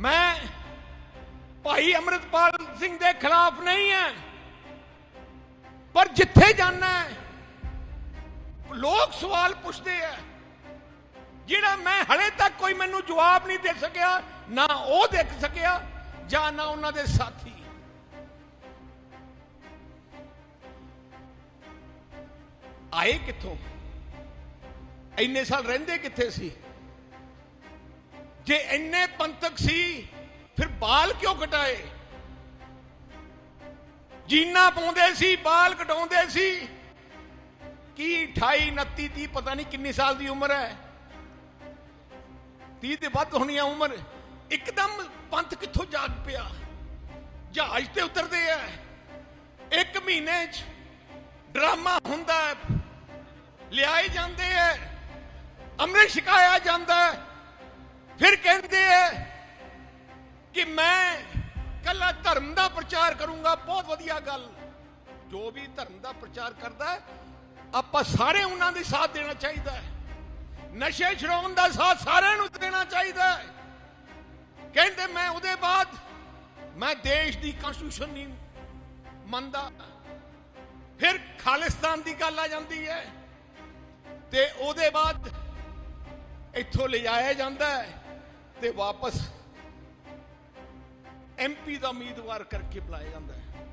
ਮੈਂ ਭਾਈ ਅਮਰਿਤਪਾਲ ਸਿੰਘ ਦੇ ਖਿਲਾਫ ਨਹੀਂ ਹੈ ਪਰ ਜਿੱਥੇ ਜਾਣਾ ਹੈ ਲੋਕ ਸਵਾਲ ਪੁੱਛਦੇ ਆ ਜਿਹੜਾ ਮੈਂ ਹਲੇ ਤੱਕ ਕੋਈ ਮੈਨੂੰ ਜਵਾਬ ਨਹੀਂ ਦੇ ਸਕਿਆ, ਨਾ ਉਹ ਦੇ ਸਕਿਆ, ਜਾਂ ਨਾ ਉਹਨਾਂ ਦੇ ਸਾਥੀ। ਆਏ ਕਿੱਥੋਂ? ਇੰਨੇ ਸਾਲ ਰਹਿੰਦੇ ਕਿੱਥੇ ਸੀ? ਜੇ ਇੰਨੇ ਪੰਥਕ ਸੀ, ਫਿਰ ਬਾਲ ਕਿਉਂ ਕਟਾਏ? ਜੀਨਾ ਪਾਉਂਦੇ ਸੀ, ਬਾਲ ਕਟਾਉਂਦੇ ਸੀ। ਕੀ 28 29 30 ਪਤਾ ਨਹੀਂ ਕਿੰਨੀ ਸਾਲ ਦੀ ਉਮਰ ਹੈ। 30 ਦੇ ਵੱਧ ਹੋਣੀ ਆ ਉਮਰ। ਇੱਕਦਮ ਪੰਥ ਕਿੱਥੋਂ ਜਾਗ ਪਿਆ? ਜਹਾਜ਼ ਤੇ ਉਤਰਦੇ ਆ। ਇੱਕ ਮਹੀਨੇ 'ਚ ਡਰਾਮਾ ਹੁੰਦਾ ਲਿਆਏ ਜਾਂਦੇ ਐ ਅੰਮ੍ਰਿਤ ਛਕਾਇਆ ਜਾਂਦਾ ਹੈ। ਫਿਰ ਕਹਿੰਦੇ ਐ ਕਿ ਮੈਂ ਕੱਲਾ ਧਰਮ ਦਾ ਪ੍ਰਚਾਰ ਕਰੂੰਗਾ, ਬਹੁਤ ਵਧੀਆ ਗੱਲ। ਜੋ ਵੀ ਧਰਮ ਦਾ ਪ੍ਰਚਾਰ ਕਰਦਾ ਆਪਾਂ ਸਾਰੇ ਉਹਨਾਂ ਦੇ ਸਾਥ ਦੇਣਾ ਚਾਹੀਦਾ ਹੈ ਨਸ਼ੇ ਛਡਾਉਣ ਦਾ ਸਾਥ ਸਾਰਿਆਂ ਨੂੰ ਦੇਣਾ ਚਾਹੀਦਾ ਹੈ ਕਹਿੰਦੇ ਮੈਂ ਉਹਦੇ ਬਾਅਦ ਮੈਂ ਦੇਸ਼ ਦੀ ਕਨਸਟੀਟਿਊਸ਼ਨ ਨਹੀਂ ਮੰਨਦਾ। ਫਿਰ ਖਾਲਿਸਤਾਨ ਦੀ ਗੱਲ ਆ ਜਾਂਦੀ ਹੈ ਤੇ ਉਹਦੇ ਬਾਅਦ ਇੱਥੋਂ ਲਿਜਾਇਆ ਜਾਂਦਾ ਹੈ ਤੇ ਵਾਪਸ ਐਮਪੀ ਦਾ ਉਮੀਦਵਾਰ ਕਰਕੇ ਬੁਲਾਇਆ ਜਾਂਦਾ ਹੈ।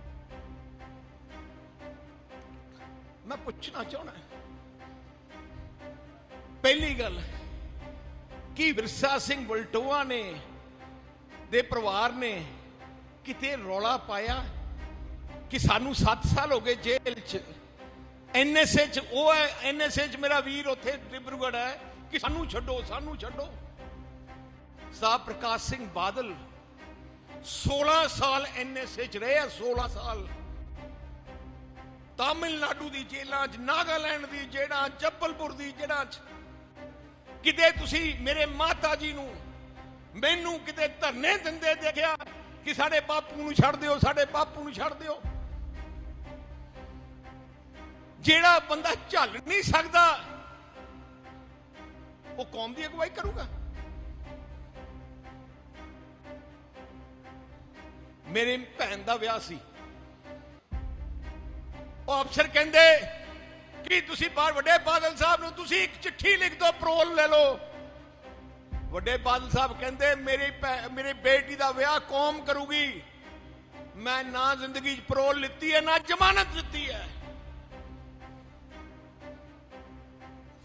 ਮੈਂ ਪੁੱਛਣਾ ਚਾਹਣਾ ਪਹਿਲੀ ਗੱਲ, ਕੀ ਵਿਰਸਾ ਸਿੰਘ ਬਲਟੋਆ ਨੇ, ਦੇ ਪਰਿਵਾਰ ਨੇ ਕਿਤੇ ਰੌਲਾ ਪਾਇਆ ਕਿ ਸਾਨੂੰ 7 ਸਾਲ ਹੋ ਗਏ ਜੇਲ੍ਹ 'ਚ? ਐਨਐਸਏ 'ਚ ਉਹ ਹੈ ਐਨਐਸਏ 'ਚ ਮੇਰਾ ਵੀਰ ਉੱਥੇ ਡਿਬਰੂਗੜ ਹੈ ਕਿ ਸਾਨੂੰ ਛੱਡੋ ਸਾਨੂੰ ਛੱਡੋ। ਸਾਹਿਬ ਪ੍ਰਕਾਸ਼ ਸਿੰਘ ਬਾਦਲ 16 ਸਾਲ ਐਨਐਸਏ 'ਚ ਰਹੇ ਆ 16 ਸਾਲ। ਤਾਮਿਲਨਾਡੂ ਦੀ ਜੇਲਾਂ 'ਚ, ਨਾਗਾਲੈਂਡ ਦੀ ਜੇਲਾਂ ਜੱਬਲਪੁਰ ਦੀ ਜੇਲ੍ਹਾਂ 'ਚ। ਕਿਤੇ ਤੁਸੀਂ ਮੇਰੇ ਮਾਤਾ ਜੀ ਨੂੰ ਮੈਨੂੰ ਕਿਤੇ ਧਰਨੇ ਦਿੰਦੇ ਦੇਖਿਆ ਕਿ ਸਾਡੇ ਬਾਪੂ ਨੂੰ ਛੱਡ ਦਿਓ, ਸਾਡੇ ਬਾਪੂ ਨੂੰ ਛੱਡ ਦਿਓ? ਜਿਹੜਾ ਬੰਦਾ ਝੱਲ ਨਹੀਂ ਸਕਦਾ, ਉਹ ਕੌਮ ਦੀ ਅਗਵਾਈ ਕਰੂਗਾ? ਮੇਰੇ ਭੈਣ ਦਾ ਵਿਆਹ ਸੀ। ਉਹ ਅਫਸਰ ਕਹਿੰਦੇ, ਕਿ ਤੁਸੀਂ ਬਾਹਰ ਵੱਡੇ ਬਾਦਲ ਸਾਹਿਬ ਨੂੰ ਤੁਸੀਂ ਇੱਕ ਚਿੱਠੀ ਲਿਖ ਦਿਓ ਪਰੋਲ ਲੈ ਲਓ? ਵੱਡੇ ਬਾਦਲ ਸਾਹਿਬ ਕਹਿੰਦੇ, ਮੇਰੀ ਭੈ- ਬੇਟੀ ਦਾ ਵਿਆਹ ਕੌਮ ਕਰੂਗੀ। ਮੈਂ ਨਾ ਜ਼ਿੰਦਗੀ 'ਚ ਪਰੋਲ ਲਿੱਤੀ ਹੈ, ਨਾ ਜ਼ਮਾਨਤ ਦਿੱਤੀ ਹੈ।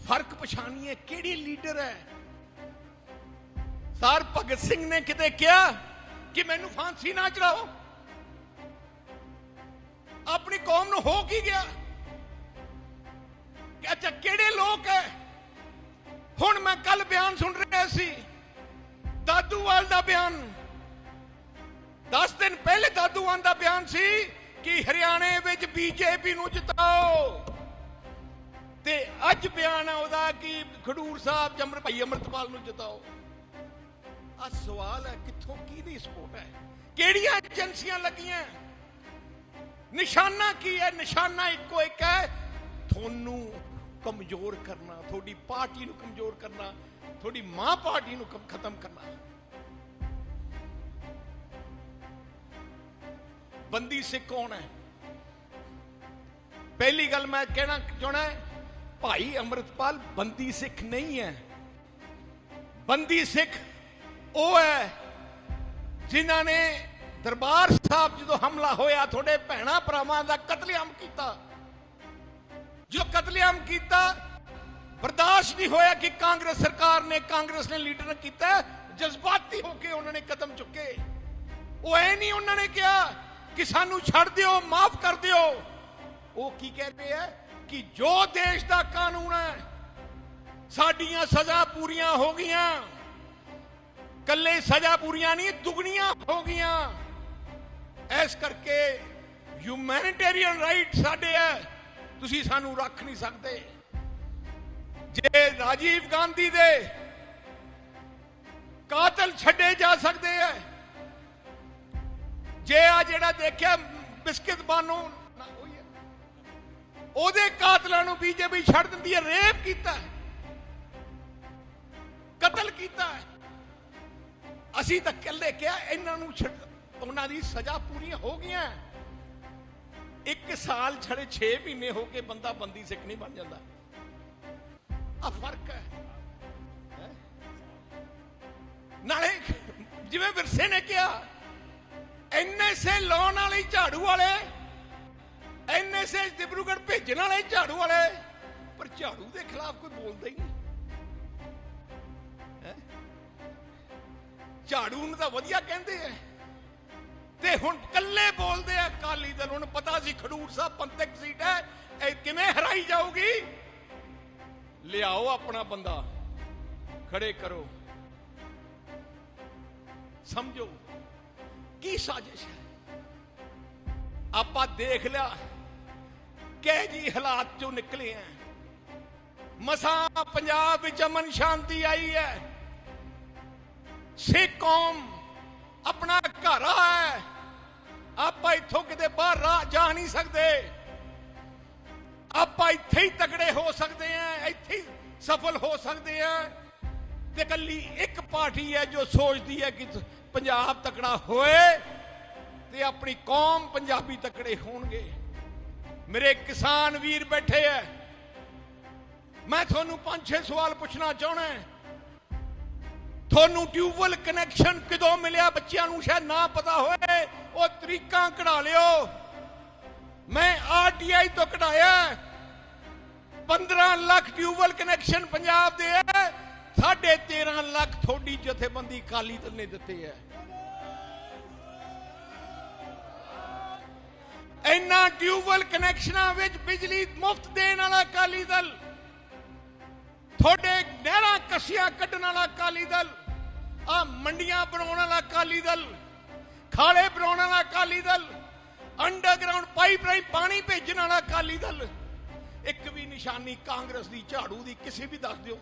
ਫ਼ਰਕ ਪਛਾਣੀਏ ਕਿਹੜੀ ਲੀਡਰ ਹੈ? ਸਰ ਭਗਤ ਸਿੰਘ ਨੇ ਕਿਤੇ ਕਿਹਾ ਕਿ ਮੈਨੂੰ ਫਾਂਸੀ ਨਾ ਚੜਾਓ? ਆਪਣੀ ਕੌਮ ਨੂੰ ਹੋ ਕੀ ਗਿਆ? ਕਿ ਅੱਛਾ, ਕਿਹੜੇ ਲੋਕ ਹੈ ਹੁਣ ਮੈਂ ਕੱਲ ਬਿਆਨ ਸੁਣ ਰਿਹਾ ਸੀ। ਦਾਦੂਵਾਲ ਦਾ ਬਿਆਨ। 10 ਦਿਨ ਪਹਿਲੇ ਦਾਦੂਵਾਲ ਦਾ ਬਿਆਨ ਸੀ ਕਿ ਹਰਿਆਣੇ ਵਿੱਚ ਬੀਜੇਪੀ ਨੂੰ ਜਿਤਾਓ। ਤੇ ਅੱਜ ਬਿਆਨ ਹੈ ਉਹਦਾ ਕਿ ਖਡੂਰ ਸਾਹਿਬ ਜਮਰ, ਭਾਈ ਅਮਰਤਪਾਲ ਨੂੰ ਜਿਤਾਓ। ਆ ਸਵਾਲ ਹੈ ਕਿੱਥੋਂ ਕਿਹਦੀ ਸਪੋਰਟ ਹੈ? ਕਿਹੜੀਆਂ ਏਜੰਸੀਆਂ ਲੱਗੀਆਂ? ਨਿਸ਼ਾਨਾ ਕੀ ਹੈ? ਨਿਸ਼ਾਨਾ ਇੱਕੋ ਇੱਕ ਹੈ, ਤੁਹਾਨੂੰ ਕਮਜ਼ੋਰ ਕਰਨਾ, ਤੁਹਾਡੀ ਪਾਰਟੀ ਨੂੰ ਕਮਜ਼ੋਰ ਕਰਨਾ, ਤੁਹਾਡੀ ਮਾਂ ਪਾਰਟੀ ਨੂੰ ਖਤਮ ਕਰਨਾ। ਬੰਦੀ ਸਿੱਖ ਕੌਣ ਹੈ? ਪਹਿਲੀ ਗੱਲ ਮੈਂ ਕਹਿਣਾ ਚਾਹਣਾ ਭਾਈ ਅਮਰਤਪਾਲ ਬੰਦੀ ਸਿੱਖ ਨਹੀਂ ਹੈ। ਬੰਦੀ ਸਿੱਖ ਉਹ ਹੈ ਜਿਨ੍ਹਾਂ ਨੇ ਦਰਬਾਰ ਸਾਹਿਬ ਜਦੋਂ ਹਮਲਾ ਹੋਇਆ, ਤੁਹਾਡੇ ਭੈਣਾ ਭਰਾਵਾਂ ਦਾ ਕਤਲੇਆਮ ਕੀਤਾ। ਜੋ ਕਤਲੇਆਮ ਕੀਤਾ, ਬਰਦਾਸ਼ਤ ਨਹੀਂ ਹੋਇਆ ਕਿ ਕਾਂਗਰਸ ਸਰਕਾਰ ਨੇ, ਕਾਂਗਰਸ ਨੇ ਲੀਡਰ ਨੇ ਕੀਤਾ, ਜਜ਼ਬਾਤੀ ਹੋ ਕੇ ਉਹਨਾਂ ਨੇ ਕਦਮ ਚੁੱਕੇ। ਉਹ ਐ ਨਹੀਂ ਉਹਨਾਂ ਨੇ ਕਿਹਾ ਕਿ ਸਾਨੂੰ ਛੱਡ ਦਿਓ, ਮਾਫ ਕਰ ਦਿਓ। ਉਹ ਕੀ ਕਹਿੰਦੇ ਆ ਕਿ ਜੋ ਦੇਸ਼ ਦਾ ਕਾਨੂੰਨ ਹੈ, ਸਾਡੀਆਂ ਸਜ਼ਾ ਪੂਰੀਆਂ ਹੋ ਗਈਆਂ। ਕੱਲੇ ਸਜ਼ਾ ਪੂਰੀਆਂ ਨਹੀਂ, ਦੁਗਣੀਆਂ ਹੋ ਗਈਆਂ। ਇਸ ਕਰਕੇ ਹਿਊਮੈਨਿਟੇਰੀਅਨ ਰਾਈਟ ਸਾਡੇ ਹੈ, ਤੁਸੀਂ ਸਾਨੂੰ ਰੱਖ ਨਹੀਂ ਸਕਦੇ। ਜੇ ਰਾਜੀਵ ਗਾਂਧੀ ਦੇ ਕਾਤਲ ਛੱਡੇ ਜਾ ਸਕਦੇ ਹੈ, ਜੇ ਆ ਜਿਹੜਾ ਦੇਖਿਆ ਬਿਸਕਿਟ ਬਾਨੋ ਉਹਦੇ ਕਾਤਲਾਂ ਨੂੰ ਬੀਜੇਪੀ ਛੱਡ ਦਿੰਦੀ ਹੈ, ਰੇਪ ਕੀਤਾ ਕਤਲ ਕੀਤਾ ਹੈ। ਅਸੀਂ ਤਾਂ ਇਕੱਲੇ ਕਿਹਾ, ਇਹਨਾਂ ਨੂੰ ਛੱਡ- ਉਹਨਾਂ ਦੀ ਸਜ਼ਾ ਪੂਰੀਆਂ ਹੋ ਗਈਆਂ। ਇੱਕ ਸਾਲ ਛੜੇ 6 ਮਹੀਨੇ ਹੋ ਕੇ ਬੰਦਾ ਬੰਦੀ ਸਿੱਖ ਨਹੀਂ ਬਣ ਜਾਂਦਾ। ਆ ਫ਼ਰਕ ਹੈ। ਨਾਲੇ ਜਿਵੇਂ ਵਿਰਸੇ ਨੇ ਕਿਹਾ ਐਨਐਸਏ ਲਾਉਣ ਵਾਲੇ ਝਾੜੂ ਵਾਲੇ ਐਨਐਸਏ ਡਿਬਰੂਗੜ ਭੇਜਣ ਵਾਲੇ ਝਾੜੂ ਵਾਲੇ, ਪਰ ਝਾੜੂ ਦੇ ਖਿਲਾਫ ਕੋਈ ਬੋਲਦਾ ਹੀ ਨਹੀਂ। ਝਾੜੂ ਨੂੰ ਤਾਂ ਵਧੀਆ ਕਹਿੰਦੇ ਐ। ਤੇ ਹੁਣ ਕੱਲੇ ਬੋਲਦੇ ਆ, ਅਕਾਲੀ ਦਲ ਨੂੰ ਪਤਾ ਸੀ ਖਡੂਰ ਸਾਹਿਬ ਪੰਥਕ ਸੀਟ ਹੈ ਇਹ ਕਿਵੇਂ ਹਰਾਈ ਜਾਊਗੀ? ਲਿਆਓ ਆਪਣਾ ਬੰਦਾ, ਖੜੇ ਕਰੋ। ਸਮਝੋ, ਕੀ ਸਾਜ਼ਿਸ਼ ਹੈ ਆਪਾਂ ਦੇਖ ਲਿਆ ਕਿ ਜੀ ਹਾਲਾਤ ਚੋਂ ਨਿਕਲੇ ਆ ਮਸਾਂ ਪੰਜਾਬ ਵਿੱਚ ਅਮਨ ਸ਼ਾਂਤੀ ਆਈ ਹੈ ਸਿੱਖ ਕੌਮ ਆਪਣਾ ਘਰ ਹੈ ਆਪਾਂ ਇੱਥੋਂ ਕਿਤੇ ਬਾਹਰ ਰਾਹ ਜਾ ਨਹੀਂ ਸਕਦੇ। ਆਪਾਂ ਇੱਥੇ ਹੀ ਤਕੜੇ ਹੋ ਸਕਦੇ ਆ, ਇੱਥੇ ਹੀ ਸਫਲ ਹੋ ਸਕਦੇ ਆ। ਤੇ ਕੱਲੀ ਇੱਕ ਪਾਰਟੀ ਹੈ ਜੋ ਸੋਚਦੀ ਹੈ ਕਿ ਪੰਜਾਬ ਤਕੜਾ ਹੋਏ ਤੇ ਆਪਣੀ ਕੌਮ ਪੰਜਾਬੀ ਤਕੜੇ ਹੋਣਗੇ। ਮੇਰੇ ਕਿਸਾਨ ਵੀਰ ਬੈਠੇ ਐ ਮੈਂ ਤੁਹਾਨੂੰ ਪੰਜ ਛੇ ਸਵਾਲ ਪੁੱਛਣਾ ਚਾਹਣਾ ਤੁਹਾਨੂੰ ਟਿਊਬਵੈਲ ਕਨੈਕਸ਼ਨ ਕਿਦੋਂ ਮਿਲਿਆ ਬੱਚਿਆਂ ਨੂੰ ਸ਼ਾਇਦ ਨਾ ਪਤਾ ਹੋਵੇ? ਉਹ ਤਰੀਕਾਂ ਕਢਾ ਲਿਓ। ਮੈਂ ਆਰਟੀਆਈ ਤੋਂ ਕਢਾਇਆ 15 ਲੱਖ ਟਿਊਬਵੈਲ ਕਨੈਕਸ਼ਨ ਪੰਜਾਬ ਦੇ ਹੈ। 13.5 ਲੱਖ ਥੋੜੀ ਜਥੇਬੰਦੀ ਕਾਲੀ ਦਲ ਨੇ ਦਿੱਤੇ ਹੈ। ਇੰਨਾ ਟਿਊਬਵੈਲ ਕਨੈਕਸ਼ਨਾਂ ਵਿੱਚ ਬਿਜਲੀ ਮੁਫਤ ਦੇਣ ਵਾਲਾ ਅਕਾਲੀ ਦਲ, ਤੁਹਾਡੇ ਨਹਿਰਾਂ ਕਸੀਆਂ ਕੱਢਣ ਵਾਲਾ ਅਕਾਲੀ ਦਲ ਆ ਮੰਡੀਆਂ ਬਣਾਉਣ ਵਾਲਾ ਅਕਾਲੀ ਦਲ, ਖਾਲੇ ਬਣਾਉਣ ਵਾਲਾ ਅਕਾਲੀ ਦਲ ਅੰਡਰਗਰਾਉਂਡ ਪਾਈਪਲਾਈਨ ਪਾਣੀ ਭੇਜਣ ਵਾਲਾ ਅਕਾਲੀ ਦਲ, ਇੱਕ ਵੀ ਨਿਸ਼ਾਨੀ ਕਾਂਗਰਸ ਦੀ, ਝਾੜੂ ਦੀ ਕਿਸੇ ਵੀ ਦੱਸ ਦਿਓ।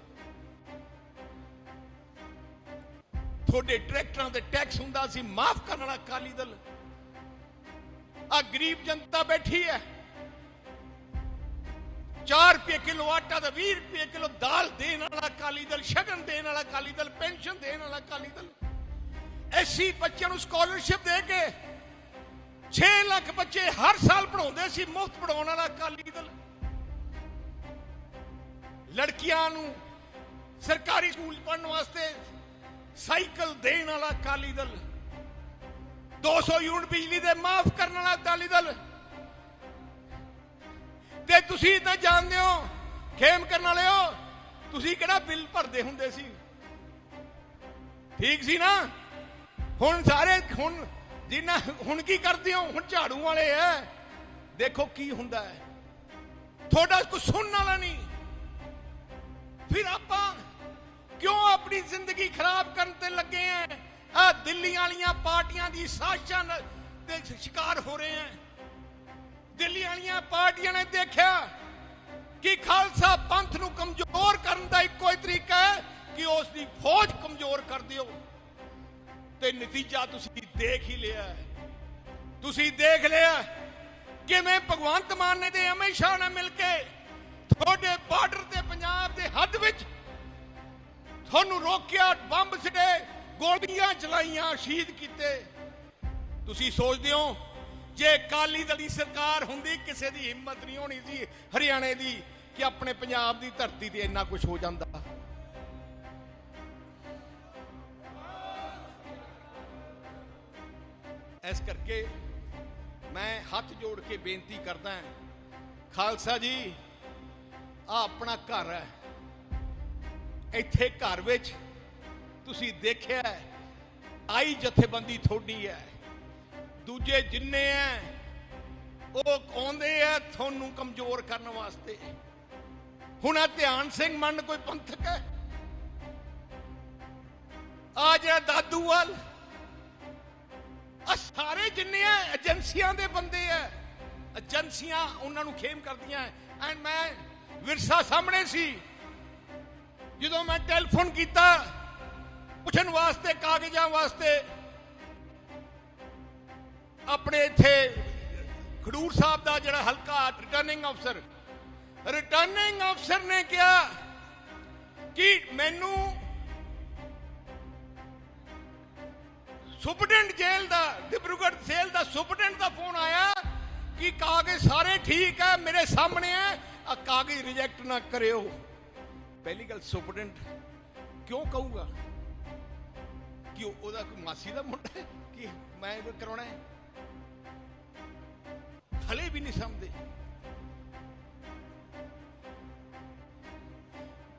ਤੁਹਾਡੇ ਟਰੈਕਟਰਾਂ ਤੇ ਟੈਕਸ ਹੁੰਦਾ ਸੀ, ਮਾਫ ਕਰਨ ਵਾਲਾ ਅਕਾਲੀ ਦਲ। ਆ ਗਰੀਬ ਜਨਤਾ ਬੈਠੀ ਹੈ। 4 ਰੁਪਏ ਕਿਲੋ ਆਟਾ ਤੇ 20 ਰੁਪਏ ਕਿਲੋ ਦਾਲ ਦੇਣ ਵਾਲਾ ਅਕਾਲੀ ਦਲ, ਸ਼ਗਨ ਦੇਣ ਵਾਲਾ ਅਕਾਲੀ ਦਲ, ਪੈਨਸ਼ਨ ਦੇਣ ਵਾਲਾ ਅਕਾਲੀ ਦਲ। ਐਸੀ ਬੱਚਿਆਂ ਨੂੰ ਸਕਾਲਰਸ਼ਿਪ ਦੇ ਕੇ 6 ਲੱਖ ਬੱਚੇ ਹਰ ਸਾਲ ਪੜਾਉਂਦੇ ਸੀ, ਮੁਫਤ ਪੜਾਉਣ ਵਾਲਾ ਅਕਾਲੀ ਦਲ। ਲੜਕੀਆਂ ਨੂੰ ਸਰਕਾਰੀ ਸਕੂਲ ਪੜਨ ਵਾਸਤੇ ਸਾਈਕਲ ਦੇਣ ਵਾਲਾ ਅਕਾਲੀ ਦਲ। 200 ਯੂਨਿਟ ਬਿਜਲੀ ਦੇ ਮਾਫ ਕਰਨ ਵਾਲਾ ਅਕਾਲੀ ਦਲ। ਤੇ ਤੁਸੀਂ ਤਾਂ ਜਾਣਦੇ ਹੋ, ਖੇਮ ਕਰਨ ਵਾਲਿਓ ਤੁਸੀਂ ਕਿਹੜਾ ਬਿੱਲ ਭਰਦੇ ਹੁੰਦੇ ਸੀ? ਠੀਕ ਸੀ ਨਾ? ਹੁਣ ਸਾਰੇ, ਹੁਣ ਜਿੰਨਾ, ਹੁਣ ਕੀ ਕਰਦੇ ਹੋ? ਹੁਣ ਝਾੜੂ ਵਾਲੇ ਐ। ਦੇਖੋ ਕੀ ਹੁੰਦਾ ਹੈ ਤੁਹਾਡਾ ਕੋਈ ਸੁਣਨ ਵਾਲਾ ਨਹੀਂ। ਫਿਰ ਆਪਾਂ ਕਿਉਂ ਆਪਣੀ ਜ਼ਿੰਦਗੀ ਖਰਾਬ ਕਰਨ ਤੇ ਲੱਗੇ ਆ ਆ ਦਿੱਲੀ ਵਾਲੀਆਂ ਪਾਰਟੀਆਂ ਦੀ ਸਾਜ਼ਿਸ਼ਾਂ ਦੇ ਸ਼ਿਕਾਰ ਹੋ ਰਹੇ ਆ ਦਿੱਲੀ ਵਾਲੀਆਂ ਪਾਰਟੀਆਂ ਨੇ ਦੇਖਿਆ ਕਿ ਖਾਲਸਾ ਪੰਥ ਨੂੰ ਕਮਜ਼ੋਰ ਕਰਨ ਦਾ ਇੱਕੋ ਹੀ ਤਰੀਕਾ ਹੈ ਕਿ ਉਸ ਦੀ ਫੌਜ ਕਮਜ਼ੋਰ ਕਰ ਦਿਓ। ਤੇ ਨਤੀਜਾ ਤੁਸੀਂ ਦੇਖ ਹੀ ਲਿਆ ਤੁਸੀਂ ਦੇਖ ਲਿਆ ਕਿਵੇਂ ਭਗਵੰਤ ਮਾਨ ਨੇ ਤੇ ਅਮਿਤ ਸ਼ਾਹ ਨਾਲ ਮਿਲ ਕੇ ਤੁਹਾਡੇ ਬਾਰਡਰ ਤੇ ਪੰਜਾਬ ਦੇ ਹੱਦ ਵਿੱਚ ਤੁਹਾਨੂੰ ਰੋਕਿਆ, ਬੰਬ ਸਿੱਟੇ, ਗੋਲੀਆਂ ਚਲਾਈਆਂ, ਸ਼ਹੀਦ ਕੀਤੇ। ਤੁਸੀਂ ਸੋਚਦੇ ਹੋ ਜੇ ਕਾਲੀ ਦਲ ਦੀ ਸਰਕਾਰ ਹੁੰਦੀ, ਕਿਸੇ ਦੀ ਹਿੰਮਤ ਨਹੀਂ ਹੋਣੀ ਸੀ ਹਰਿਆਣੇ ਦੀ ਕਿ ਆਪਣੇ ਪੰਜਾਬ ਦੀ ਧਰਤੀ ਤੇ ਇੰਨਾ ਕੁਝ ਹੋ ਜਾਂਦਾ। ਇਸ ਕਰਕੇ ਮੈਂ ਹੱਥ ਜੋੜ ਕੇ ਬੇਨਤੀ ਕਰਦਾ ਹਾਂ, ਖਾਲਸਾ ਜੀ ਆ ਆਪਣਾ ਘਰ ਹੈ। ਇੱਥੇ ਘਰ ਵਿੱਚ ਤੁਸੀਂ ਦੇਖਿਆ ਆਈ ਜਥੇਬੰਦੀ ਥੋੜੀ ਹੈ। ਦੂਜੇ ਜਿੰਨੇ ਐ, ਉਹ ਆਉਂਦੇ ਆ ਤੁਹਾਨੂੰ ਕਮਜ਼ੋਰ ਕਰਨ ਵਾਸਤੇ। ਹੁਣ ਆ ਧਿਆਨ ਸਿੰਘ ਮੰਨ ਕੋਈ ਪੰਥਕ ਹੈ ਆ ਜਿਹੜਾ ਦਾਦੂਵਾਲ ਆ ਸਾਰੇ ਜਿੰਨੇ ਆ ਏਜੰਸੀਆਂ ਦੇ ਬੰਦੇ ਆ ਏਜੰਸੀਆਂ ਉਹਨਾਂ ਨੂੰ ਖੇਮ ਕਰਦੀਆਂ ਐਂਡ ਮੈਂ ਵਿਰਸਾ ਸਾਹਮਣੇ ਸੀ, ਜਦੋਂ ਮੈਂ ਟੈਲੀਫੋਨ ਕੀਤਾ, ਪੁੱਛਣ ਵਾਸਤੇ, ਕਾਗਜ਼ਾਂ ਵਾਸਤੇ ਆਪਣੇ ਇੱਥੇ ਖਡੂਰ ਸਾਹਿਬ ਦਾ ਜਿਹੜਾ ਹਲਕਾ ਰਿਟਰਨਿੰਗ ਅਫਸਰ ਰਿਟਰਨਿੰਗ ਅਫਸਰ ਨੇ ਕਿਹਾ ਕਿ ਮੈਨੂੰ ਸੁਪਰਡੈਂਟ ਜੇਲ੍ਹ ਦਾ ਡਿਬਰੂਗੜ੍ਹ ਜੇਲ੍ਹ ਦਾ ਸੁਪਰਡੈਂਟ ਦਾ ਫੋਨ ਆਇਆ ਕਿ ਕਾਗਜ਼ ਸਾਰੇ ਠੀਕ ਹੈ, ਮੇਰੇ ਸਾਹਮਣੇ ਹੈ ਆ ਕਾਗਜ਼ ਰਿਜੈਕਟ ਨਾ ਕਰਿਓ। ਪਹਿਲੀ ਗੱਲ ਸੁਪਰਡੈਂਟ ਕਿਉਂ ਕਹੂਗਾ? ਕਿ ਉਹਦਾ ਕੋਈ ਮਾਸੀ ਦਾ ਮੁੰਡਾ ਹੈ? ਕਿ ਮੈਂ ਕਰਾਉਣਾ ਹੈ? ਹਲੇ ਵੀ ਨਹੀਂ ਸਮਝਦੇ।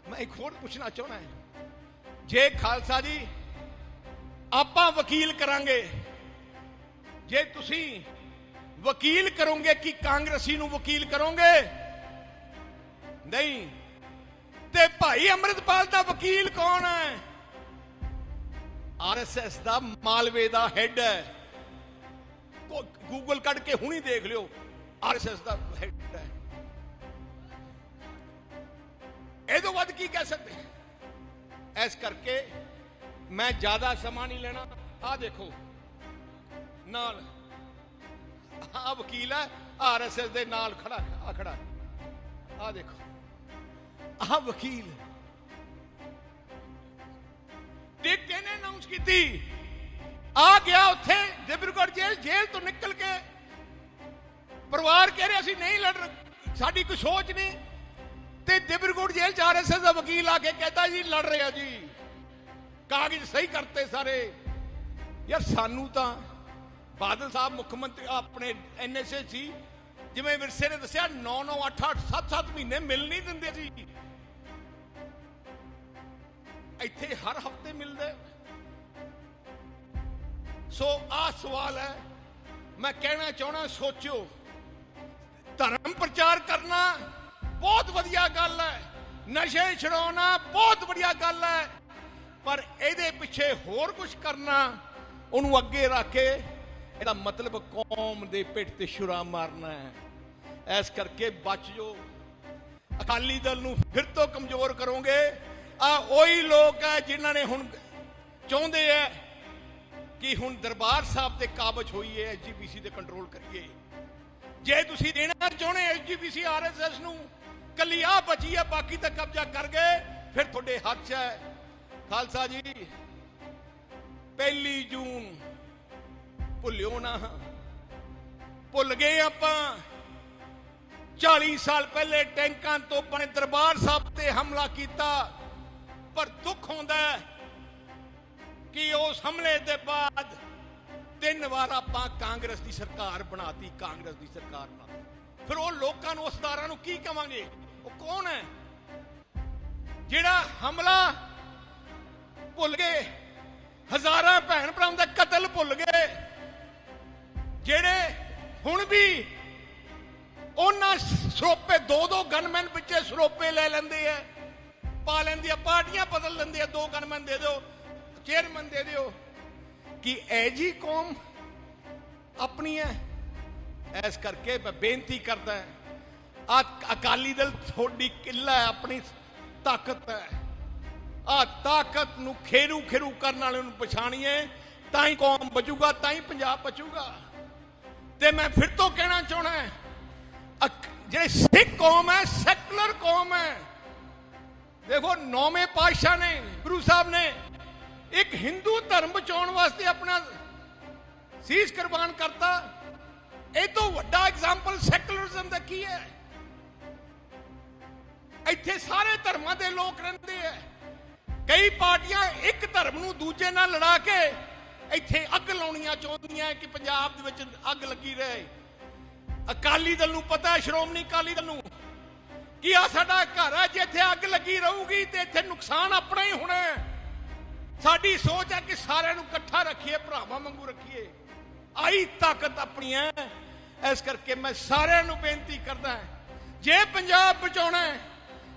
ਮੈਂ ਇੱਕ ਹੋਰ ਪੁੱਛਣਾ ਚਾਹੁੰਦਾ ਹਾਂ। ਜੇ ਖਾਲਸਾ ਜੀ, ਆਪਾਂ ਵਕੀਲ ਕਰਾਂਗੇ, ਜੇ ਤੁਸੀਂ ਵਕੀਲ ਕਰੋਗੇ ਕਿ ਕਾਂਗਰਸੀ ਨੂੰ ਵਕੀਲ ਕਰੋਗੇ? ਨਹੀਂ। ਤੇ ਭਾਈ ਅੰਮ੍ਰਿਤਪਾਲ ਦਾ ਵਕੀਲ ਕੌਣ ਹੈ? ਆਰਐਸਐਸ ਦਾ ਮਾਲਵੇ ਦਾ ਹੈੱਡ ਹੈ। ਗੂਗਲ ਕੱਢ ਕੇ ਹੁਣੀ ਦੇਖ ਲਿਓ। ਆਰਐਸਐਸ ਦਾ ਹੈੱਡ ਹੈ। ਇਹ ਤੋਂ ਵੱਧ ਕੀ ਕਹਿ ਸਕਦੇ ਇਸ ਕਰਕੇ ਮੈਂ ਜ਼ਿਆਦਾ ਸਮਾਂ ਨਹੀਂ ਲੈਣਾ। ਆਹ ਦੇਖੋ। ਨਾਲ ਆ ਵਕੀਲ ਹੈ, ਆਰਐਸਐਸ ਦੇ ਨਾਲ ਖੜਾ ਆ ਖੜਾ। ਆ ਦੇਖੋ। ਆਹ ਵਕੀਲ। ਟਿਕ ਨੇ ਅਨਾਉਂਸ ਕੀਤੀ? ਆ ਗਿਆ ਉੱਥੇ ਡਿਬਰੂਗੜ੍ਹ ਜੇਲ੍ਹ ਜੇਲ੍ਹ ਤੋਂ ਨਿਕਲ ਕੇ ਪਰਿਵਾਰ ਕਹਿ ਰਿਹਾ ਅਸੀਂ ਨਹੀਂ ਲੜ ਸਾਡੀ ਕੋਈ ਸੋਚ ਨਹੀਂ। ਤੇ ਡਿਬਰੂਗੜ੍ਹ ਜੇਲ੍ਹ ਚ ਆਰਐਸਐਸ ਦਾ ਵਕੀਲ ਆ ਕੇ ਕਹਿੰਦਾ ਜੀ, ਲੜ ਰਿਹਾ ਜੀ। ਕਾਗਜ਼ ਸਹੀ ਕਰਤੇ ਸਾਰੇ। ਯਾਰ ਸਾਨੂੰ ਤਾਂ ਬਾਦਲ ਸਾਹਿਬ ਮੁੱਖ ਮੰਤਰੀ ਆਪਣੇ ਐਨਐਸਏ ਸੀ, ਜਿਵੇਂ ਵਿਰਸੇ ਨੇ ਦੱਸਿਆ 9 9 8 8 7 7 ਮਹੀਨੇ ਮਿਲ ਨਹੀਂ ਦਿੰਦੇ ਸੀ ਇੱਥੇ ਹਰ ਹਫ਼ਤੇ ਮਿਲਦੇ। ਸੋ ਆ ਸਵਾਲ ਹੈ। ਮੈਂ ਕਹਿਣਾ ਚਾਹਣਾ ਸੋਚਿਓ। ਧਰਮ ਪ੍ਰਚਾਰ ਕਰਨਾ ਬਹੁਤ ਵਧੀਆ ਗੱਲ ਹੈ। ਨਸ਼ੇ ਛਡਾਉਣਾ ਬਹੁਤ ਵਧੀਆ ਗੱਲ ਹੈ। ਪਰ ਇਹਦੇ ਪਿੱਛੇ ਹੋਰ ਕੁਝ ਕਰਨਾ, ਉਹਨੂੰ ਅੱਗੇ ਰੱਖ ਕੇ ਇਹਦਾ ਮਤਲਬ ਕੌਮ ਦੇ ਪਿੱਠ ਤੇ ਛੁਰਾ ਮਾਰਨਾ ਹੈ। ਇਸ ਕਰਕੇ ਬਚ ਜੋ। ਅਕਾਲੀ ਦਲ ਨੂੰ ਫਿਰ ਤੋਂ ਕਮਜ਼ੋਰ ਕਰੋਗੇ। ਆ ਉਹੀ ਲੋਕ ਹੈ ਜਿਨ੍ਹਾਂ ਨੇ ਹੁਣ ਚਾਹੁੰਦੇ ਹੈ ਕਿ ਹੁਣ ਦਰਬਾਰ ਸਾਹਿਬ ਤੇ ਕਾਬਜ ਹੋਈ ਹੈ ਐਸਜੀਪੀਸੀ ਤੇ ਕੰਟਰੋਲ ਕਰੀਏ। ਜੇ ਤੁਸੀਂ ਦੇਣਾ ਚਾਹੁੰਦੇ ਐਸਜੀਪੀਸੀ ਆਰਐਸਐਸ ਨੂੰ, ਕੱਲੀ ਆ ਬਚੀ ਹੈ ਬਾਕੀ ਤਾਂ ਕਬਜ਼ਾ ਕਰ ਗਏ। ਫਿਰ ਤੁਹਾਡੇ ਹੱਥ 'ਚ ਹੈ। ਖਾਲਸਾ ਜੀ, ਪਹਿਲੀ ਜੂਨ, ਭੁੱਲਿਓ ਨਾ। ਭੁੱਲ ਗਏ ਆਪਾਂ। 40 ਸਾਲ ਪਹਿਲੇ ਟੈਂਕਾਂ ਤੋਂ ਆਪਣੇ ਦਰਬਾਰ ਸਾਹਿਬ ਤੇ ਹਮਲਾ ਕੀਤਾ। ਪਰ ਦੁੱਖ ਹੁੰਦਾ ਕਿ ਉਸ ਹਮਲੇ ਦੇ ਬਾਅਦ ਤਿੰਨ ਵਾਰ ਆਪਾਂ ਕਾਂਗਰਸ ਦੀ ਸਰਕਾਰ ਬਣਾਤੀ, ਕਾਂਗਰਸ ਦੀ ਸਰਕਾਰ ਨਾਲ ਫਿਰ ਉਹ ਲੋਕਾਂ ਨੂੰ ਉਸਦਾਰਾਂ ਨੂੰ ਕੀ ਕਵਾਂਗੇ? ਉਹ ਕੌਣ ਹੈ? ਜਿਹੜਾ ਹਮਲਾ ਭੁੱਲ ਗਏ, ਹਜ਼ਾਰਾਂ ਭੈਣ ਭਰਾਵਾਂ ਦਾ ਕਤਲ ਭੁੱਲ ਗਏ, ਜਿਹੜੇ ਹੁਣ ਵੀ ਉਹਨਾਂ ਸਰੋਪੇ ਦੋ ਦੋ ਗਨਮੈਨ ਪਿੱਛੇ ਸਰੋਪੇ ਲੈ ਲੈਂਦੇ ਆ, ਪਾ ਲੈਂਦੇ ਆ, ਪਾਰਟੀਆਂ ਬਦਲ ਲੈਂਦੇ ਆ, ਦੋ ਗਨਮੈਨ ਦੇ ਦਿਓ, ਚੇਅਰਮੈਨ ਦੇ ਦਿਓ। ਕਿ ਐ ਕੌਮ ਆਪਣੀ ਹੈ। ਐਸ ਕਰਕੇ ਮੈਂ ਬੇਨਤੀ ਕਰਦਾ ਆ ਅਕਾਲੀ ਦਲ ਤੁਹਾਡੀ ਕਿੱਲਾ ਹੈ, ਆਪਣੀ ਤਾਕਤ ਹੈ। ਆ ਤਾਕਤ ਨੂੰ ਖੇਰੂ ਖੇਰੂ ਕਰਨ ਵਾਲੇ ਨੂੰ ਪਛਾਣੀਏ ਤਾਂ ਹੀ ਕੌਮ ਬਚੂਗਾ, ਤਾਂ ਹੀ ਪੰਜਾਬ ਬਚੂਗਾ। ਤੇ ਮੈਂ ਫਿਰ ਤੋਂ ਕਹਿਣਾ ਚਾਹਣਾ ਜਿਹੜੇ ਸਿੱਖ ਕੌਮ ਹੈ, ਸੈਕੂਲਰ ਕੌਮ ਹੈ, ਦੇਖੋ ਨੌਵੇਂ ਪਾਤਸ਼ਾਹ ਨੇ, ਗੁਰੂ ਸਾਹਿਬ ਨੇ ਇੱਕ ਹਿੰਦੂ ਧਰਮ ਬਚਾਉਣ ਵਾਸਤੇ ਆਪਣਾ ਸੀਸ ਕੁਰਬਾਨ ਕਰਤਾ। ਇਹ ਤੋਂ ਵੱਡਾ ਐਗਜ਼ਾਮਪਲ ਸੈਕੂਲਰਿਜ਼ਮ ਦਾ ਕੀ ਹੈ? ਇੱਥੇ ਸਾਰੇ ਧਰਮਾਂ ਦੇ ਲੋਕ ਰਹਿੰਦੇ ਆ। ਕਈ ਪਾਰਟੀਆਂ ਇੱਕ ਧਰਮ ਨੂੰ ਦੂਜੇ ਨਾਲ ਲੜਾ ਕੇ ਇੱਥੇ ਅੱਗ ਲਾਉਣੀਆਂ ਚਾਹੁੰਦੀਆਂ ਕਿ ਪੰਜਾਬ ਦੇ ਵਿੱਚ ਅੱਗ ਲੱਗੀ ਰਹੇ। ਅਕਾਲੀ ਦਲ ਨੂੰ ਪਤਾ ਹੈ, ਸ਼੍ਰੋਮਣੀ ਅਕਾਲੀ ਦਲ ਨੂੰ, ਕਿ ਆ ਸਾਡਾ ਘਰ ਹੈ, ਜੇ ਇੱਥੇ ਅੱਗ ਲੱਗੀ ਰਹੂਗੀ ਤੇ ਇੱਥੇ ਨੁਕਸਾਨ ਆਪਣਾ ਹੀ ਹੋਣਾ ਹੈ। ਸਾਡੀ ਸੋਚ ਹੈ ਕਿ ਸਾਰਿਆਂ ਨੂੰ ਇਕੱਠਾ ਰੱਖੀਏ ਭਰਾਵਾਂ ਵਾਂਗੂ ਰੱਖੀਏ। ਆਈ ਤਾਕਤ ਆਪਣੀ ਹੈ। ਇਸ ਕਰਕੇ ਮੈਂ ਸਾਰਿਆਂ ਨੂੰ ਬੇਨਤੀ ਕਰਦਾ ਜੇ ਪੰਜਾਬ ਬਚਾਉਣਾ ਹੈ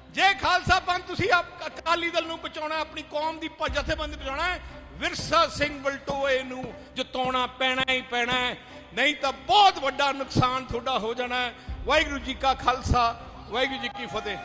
ਜੇ ਖਾਲਸਾ ਪੰਥ ਤੁਸੀਂ ਆਪ- ਅਕਾਲੀ ਦਲ ਨੂੰ ਬਚਾਉਣਾ ਆਪਣੀ ਕੌਮ ਦੀ ਜਥੇਬੰਦੀ ਬਚਾਉਣਾ ਹੈ, ਵਿਰਸਾ ਸਿੰਘ ਬਲਟੋਏ ਨੂੰ ਜਿਤਾਉਣਾ ਪੈਣਾ ਹੀ ਪੈਣਾ ਹੈ। ਨਹੀਂ ਤਾਂ ਬਹੁਤ ਵੱਡਾ ਨੁਕਸਾਨ ਤੁਹਾਡਾ ਹੋ ਜਾਣਾ ਹੈ। ਵਾਹਿਗੁਰੂ ਜੀ ਕਾ ਖਾਲਸਾ ਵਾਹਿਗੁਰੂ ਜੀ ਕੀ ਫਤਿਹ।